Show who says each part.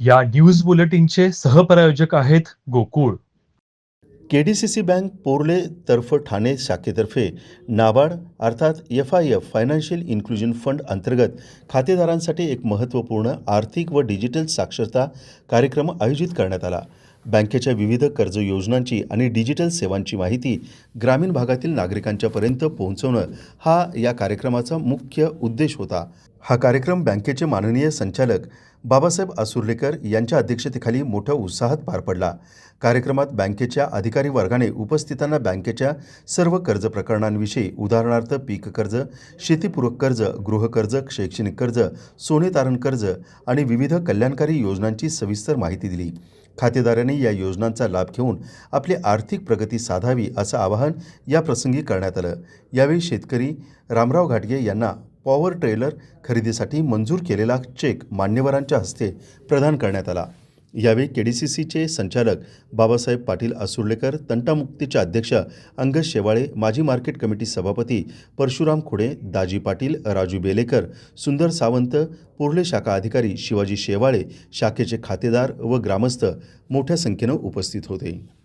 Speaker 1: या न्यूज बुलेटिनचे सहप्रायोजक आहेत Gokul.
Speaker 2: K D C C bank Porle तर्फ ठाणे शाखेतर्फे नाबार्ड अर्थात F I F financial inclusion fund अंतर्गत खातेदारांसाठी एक महत्त्वपूर्ण आर्थिक व डिजिटल साक्षरता कार्यक्रम आयोजित करण्यात आला. बँकेच्या विविध कर्ज योजनांची आणि डिजिटल सेवांची माहिती ग्रामीण भागातील नागरिकांच्यापर्यंत पोहोचवणं हा या कार्यक्रमाचा मुख्य उद्देश होता. हा कार्यक्रम बँकेचे माननीय संचालक बाबासाहेब आसुर्लेकर यांच्या अध्यक्षतेखाली मोठ्या उत्साहात पार पडला. कार्यक्रमात बँकेच्या अधिकारी वर्गाने उपस्थितांना बँकेच्या सर्व कर्ज प्रकरणांविषयी उदाहरणार्थ पीक कर्ज शेतीपूरक कर्ज गृहकर्ज शैक्षणिक कर्ज सोने तारण कर्ज आणि विविध कल्याणकारी योजनांची सविस्तर माहिती दिली. खातेदारांनी या योजनांचा लाभ घेऊन आपली आर्थिक प्रगती साधावी असं आवाहन या प्रसंगी करण्यात आलं. यावेळी शेतकरी रामराव घाटगे यांना पॉवर ट्रेलर खरेदीसाठी मंजूर केलेला चेक मान्यवरांच्या हस्ते प्रदान करण्यात आला. यावेळी के डी सी सीचे संचालक बाबासाहेब पाटील आसुर्लेकर तंटामुक्तीचे अध्यक्ष अंगद शेवाळे माजी मार्केट कमिटी सभापती परशुराम खुडे दाजी पाटील राजू बेलेकर सुंदर सावंत पोर्ले शाखा अधिकारी शिवाजी शेवाळे शाखेचे खातेदार व ग्रामस्थ मोठ्या संख्येनं उपस्थित होते.